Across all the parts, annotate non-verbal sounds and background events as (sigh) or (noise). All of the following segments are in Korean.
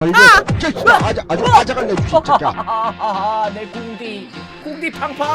걸려. 진짜 아자 아주 아자갈래 진짜. 하하하하 내 궁디 궁디 팡팡.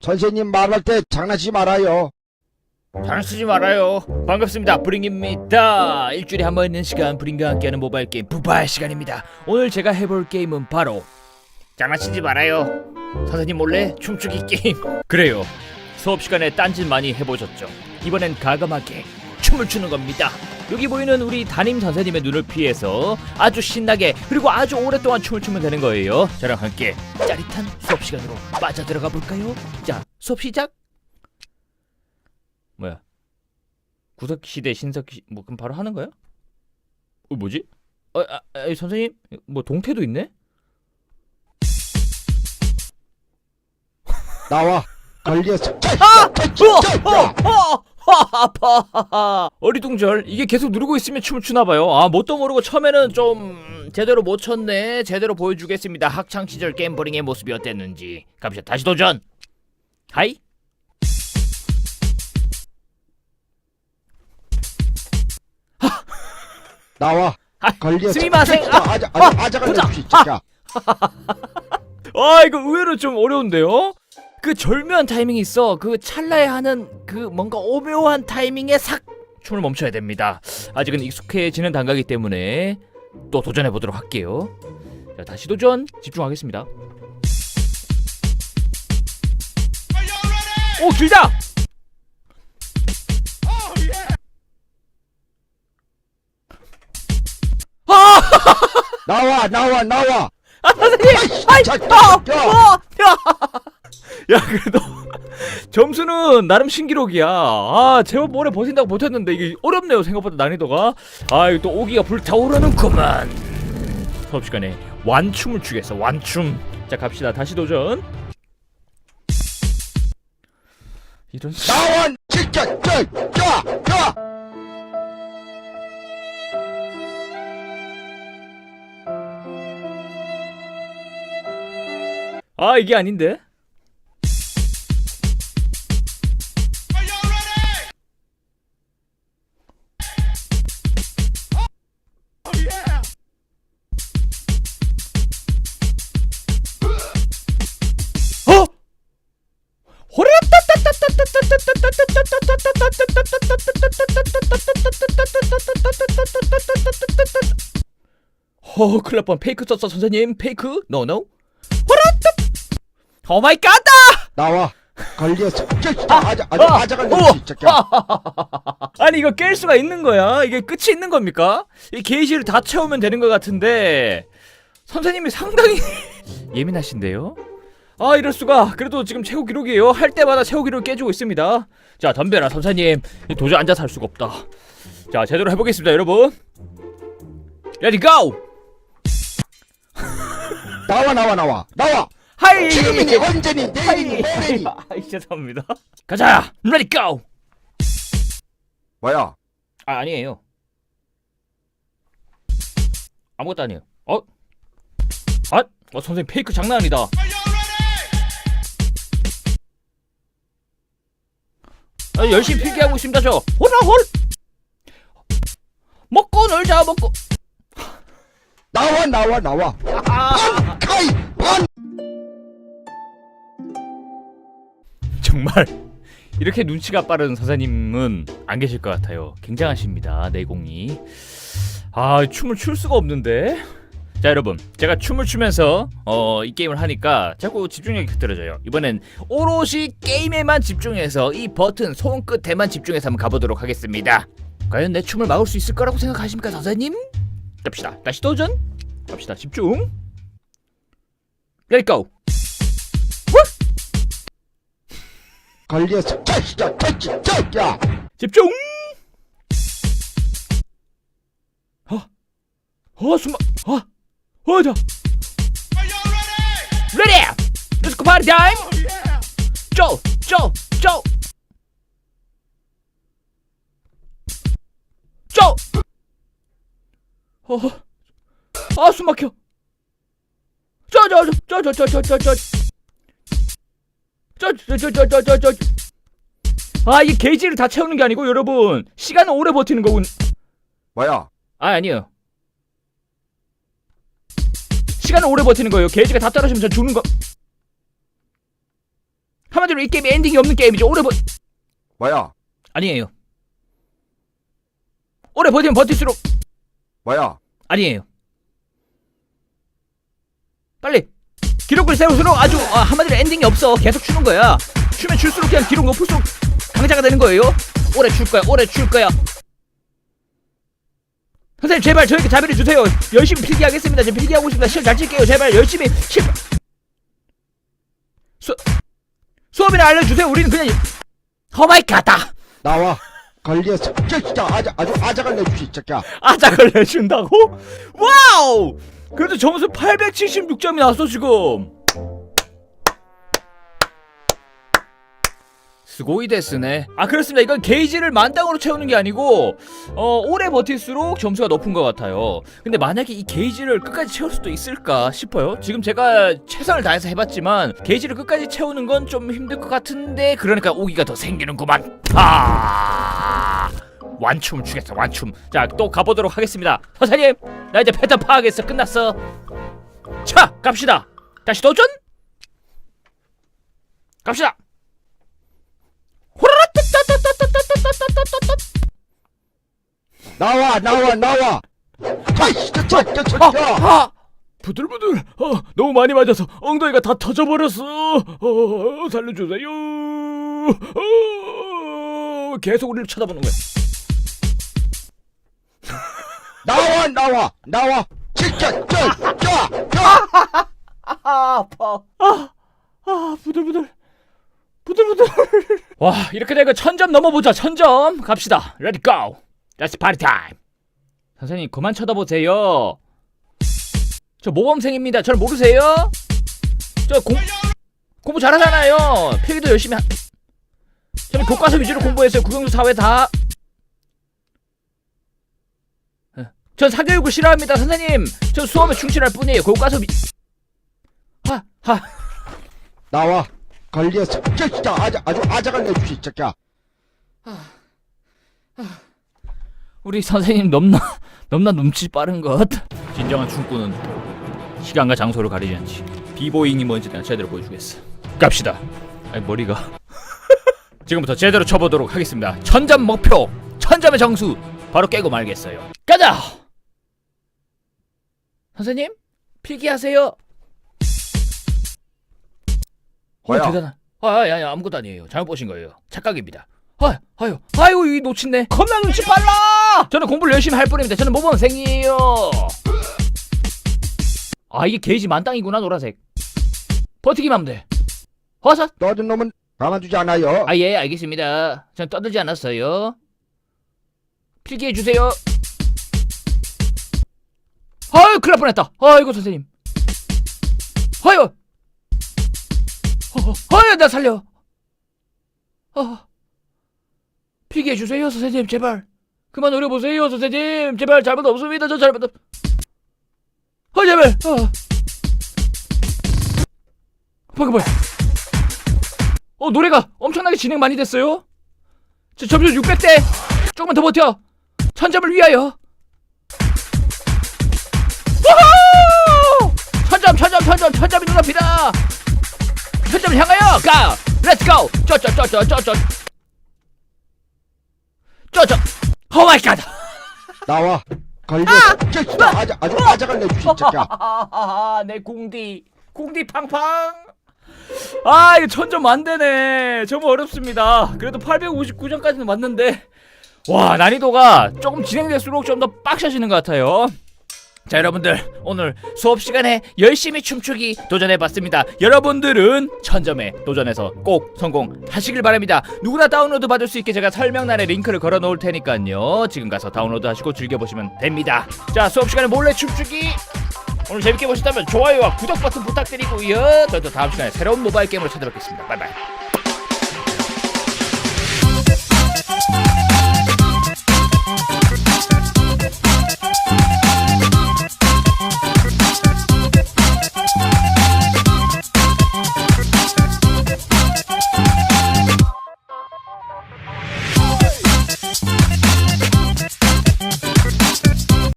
선생님 말할 때 장난치지 말아요. 장난치지 말아요. 반갑습니다. 브링입니다. 일주일에 한 번 있는 시간 브링과 함께하는 모바일 게임 부바의 시간입니다. 오늘 제가 해볼 게임은 바로 장난치지 말아요. 선생님 몰래 춤추기 게임. (laughs) 그래요. 수업 시간에 딴짓 많이 해보셨죠 이번엔 가감하게 춤을 추는 겁니다 여기 보이는 우리 담임 선생님의 눈을 피해서 아주 신나게 그리고 아주 오랫동안 춤을 추면 되는 거예요 저랑 함께 짜릿한 수업 시간으로 빠져 들어가 볼까요? 자 수업 시작 뭐야? 구석 시대 신석 시... 뭐 그럼 바로 하는 거야? 어 뭐지? 어, 아, 아, 선생님 뭐 동태도 있네? 나와. 걸렸어. 아! 진짜. 어, 아파. 어리둥절. 이게 계속 누르고 있으면 춤을 추나 봐요. 아, 뭣도 모르고 처음에는 좀 제대로 못 췄네. 제대로 보여주겠습니다. 학창 시절 게임버링의 모습이 어땠는지. 갑시다. 다시 도전. 하이. 나와. 아. 스미마셍. 진짜 아, 아자 아, 아자 아자갈래 보자. 진짜. 아, 이거 의외로 좀 어려운데요. 그 절묘한 타이밍이 있어. 그 찰나에 하는 그 뭔가 오묘한 타이밍에 삭 춤을 멈춰야 됩니다. 아직은 익숙해지는 단계이기 때문에 또 도전해 보도록 할게요. 자, 다시 도전. 집중하겠습니다. 오, 길다. 나와 나와 나와. 아, 선생님. 아이, 자, 아, 야. 아, 야. 야, 그래도 (laughs) 점수는 나름 신기록이야. 아, 제법 오래 버틴다고 버텼는데 이게 어렵네요. 생각보다 난이도가. 아, 이거 또 오기가 불타오르는구만. 수업 시간에 완춤을 추겠어. 완춤. 자, 갑시다. 다시 도전. 이런 씨. 나와 진짜. 아, 이게 아닌데. 어, 큰일 날뻔 페이크 썼어 선생님 페이크? 노노? 오 마이 갓! 나와. 걸렸어. 진짜 아자 아자 아, 아자갈래 우와. 진짜. (laughs) 아니 이거 깰 수가 있는 거야? 이게 끝이 있는 겁니까? 이 게이지를 다 채우면 되는 것 같은데 선생님이 상당히 (laughs) 예민하신데요? 아 이럴 수가 그래도 지금 최고 기록이에요 할 때마다 최고 기록을 깨주고 있습니다 자 덤벼라 선생님 도저히 앉아서 할 수가 없다 자 제대로 해보겠습니다 여러분 레디 고! 나와 나와 나와. 나와. 하이 지금이니 언제니 하이 내일이니 (laughs) 모레니. 죄송합니다 가자 레디 고! 뭐야? 아 아니에요. 아무것도 아니에요. 어? 아? 어 선생님 페이크 장난 아니다. 아, 열심히 필기하고 있습니다 저. 호라 홀. 먹고 놀자 먹고. 나와 나와 나와. 아, 카이 반. 정말 이렇게 눈치가 빠른 선생님은 안 계실 것 같아요. 굉장하십니다 내공이. 아 춤을 출 수가 없는데. 자 여러분 제가 춤을 추면서 어, 이 게임을 하니까 자꾸 집중력이 흐트러져요 이번엔 오롯이 게임에만 집중해서 이 버튼 손끝에만 집중해서 한번 가보도록 하겠습니다 과연 내 춤을 막을 수 있을 거라고 생각하십니까 선생님? 갑시다 다시 도전 갑시다 집중 go 걸렸어. 진짜 진짜 진짜. 집중 어? 어 숨어 어? 어 자. Ready Let's go party time 쪼! 쪼! 쪼! 어, 아, 숨 막혀. 쪼, 쪼, 쪼, 쪼, 쪼, 쪼, 쪼, 쪼. 쪼, 쪼, 쪼, 쪼, 쪼, 쪼, 쪼. 아 이게 게이지를 다 채우는 게 아니고 여러분 시간을 오래 버티는 거군 뭐야? 아 아니에요 시간을 오래 버티는 거예요 게이지가 다 떨어지면 전 죽는 거 한마디로 이 게임이 엔딩이 없는 게임이죠 오래 버 뭐야? 아니에요 오래 버티면 버틸수록 뭐야? 아니에요. 빨리! 기록을 세울수록 아주 아, 한마디로 엔딩이 없어. 계속 추는 거야. 추면 줄수록 그냥 기록 높을수록 강자가 되는 거예요. 오래 출 거야 오래 출 거야. 선생님 제발 저에게 자비를 주세요. 열심히 필기하겠습니다. 저 필기하고 있습니다. 시험 잘 칠게요. 제발 열심히 실 수 수업이나 알려주세요. 우리는 그냥 허마이갓다. 나와. 걸렸어. 저 진짜 아자 아주 아작을 내주지 새끼야. 아작을 내준다고? 와우! 그래도 점수 876점이 나왔어 지금 스고이 데스네 아 그렇습니다 이건 게이지를 만땅으로 채우는 게 아니고 어 오래 버틸수록 점수가 높은 것 같아요 근데 만약에 이 게이지를 끝까지 채울 수도 있을까 싶어요 지금 제가 최선을 다해서 해봤지만 게이지를 끝까지 채우는 건 좀 힘들 것 같은데 그러니까 오기가 더 생기는구만 아 완춤 추겠어 완춤. 자 또 가보도록 하겠습니다. 선생님 나 이제 패턴 파악했어 끝났어. 자 갑시다. 다시 도전! 갑시다! 호라라! 나와 나와 나와! 아, 아! 부들부들! 어, 너무 많이 맞아서 엉덩이가 다 터져버렸어. 어, 살려주세요. 어, 계속 우리를 쳐다보는 거야. 나와 나와 나와. 진짜 저. 아 아파. 아, 아 부들부들. 부들부들. 와 이렇게 되고 천점 넘어보자 천점. 갑시다. 레디 고 Let's party time. 선생님 그만 쳐다보세요. 저 모범생입니다. 저를 모르세요? 저 공, 공부 잘하잖아요. 필기도 열심히 하... 저는 교과서 위주로 공부했어요. 국영수 사회 다 예. 전 사교육을 싫어합니다 선생님 전 수업에 충실할 뿐이에요 교과서 위... 하, 하. 나와. 걸렸어. 저 진짜 아자 아주 아작을 내주지 새끼야. 우리 선생님 넘나 넘나 눈치 빠른 것. 진정한 춤꾼은 시간과 장소를 가리지 않지. 비보잉이 뭔지 내가 제대로 보여주겠어. 갑시다. 아니 머리가. (laughs) 지금부터 제대로 쳐보도록 하겠습니다. 천점 목표, 천점의 정수 바로 깨고 말겠어요. 가자. 선생님 필기하세요. 뭐야? 어, 대단한. 아, 아, 아, 아무것도 아니에요. 잘못 보신 거예요. 착각입니다. 아, 아유, 아유, 이 놓친네. 겁나 눈치 빨라. 저는 공부를 열심히 할 뿐입니다. 저는 모범생이에요. 아, 이게 게이지 만땅이구나 노란색. 버티기만 하면 돼. 허섯. 너든 놈은 가만두지 않아요. 아, 예, 알겠습니다. 전 떠들지 않았어요. 필기해 주세요. 아유, 큰일 날 뻔했다. 아이고 선생님. 아유. 어, 아유, 나 살려. 아. 필기해 주세요, 선생님, 제발. 그만 노려보세요, 선생님. 제발 잘못 없습니다. 저 잘못 없. 아, 제발. 아. 방금 뭐야? 어 노래가 엄청나게 진행 많이 됐어요. 저 점수 600대. 조금만 더 버텨. 천점을 위하여. 천점을 향하여 가. 렛츠 고. 쪼쪼쪼쪼쪼쪼. 쪼쪼. 오 마이 갓. 나와. 걸렸어. 저 진짜 아자 아주 아작을 내주지 새끼야. 아하하하, 내 궁디 궁디 팡팡 아 이거 천점 안 되네 정말 어렵습니다 그래도 859점까지는 맞는데 와 난이도가 조금 진행될수록 좀 더 빡셔지는 것 같아요 자 여러분들 오늘 수업 시간에 열심히 춤추기 도전해봤습니다. 여러분들은 천점에 도전해서 꼭 성공하시길 바랍니다. 누구나 다운로드 받을 수 있게 제가 설명란에 링크를 걸어 놓을 테니까요. 지금 가서 다운로드 하시고 즐겨보시면 됩니다. 자 수업 시간에 몰래 춤추기. 오늘 재밌게 보셨다면 좋아요와 구독 버튼 부탁드리고요. 저도 다음 시간에 새로운 모바일 게임으로 찾아뵙겠습니다. 바이바이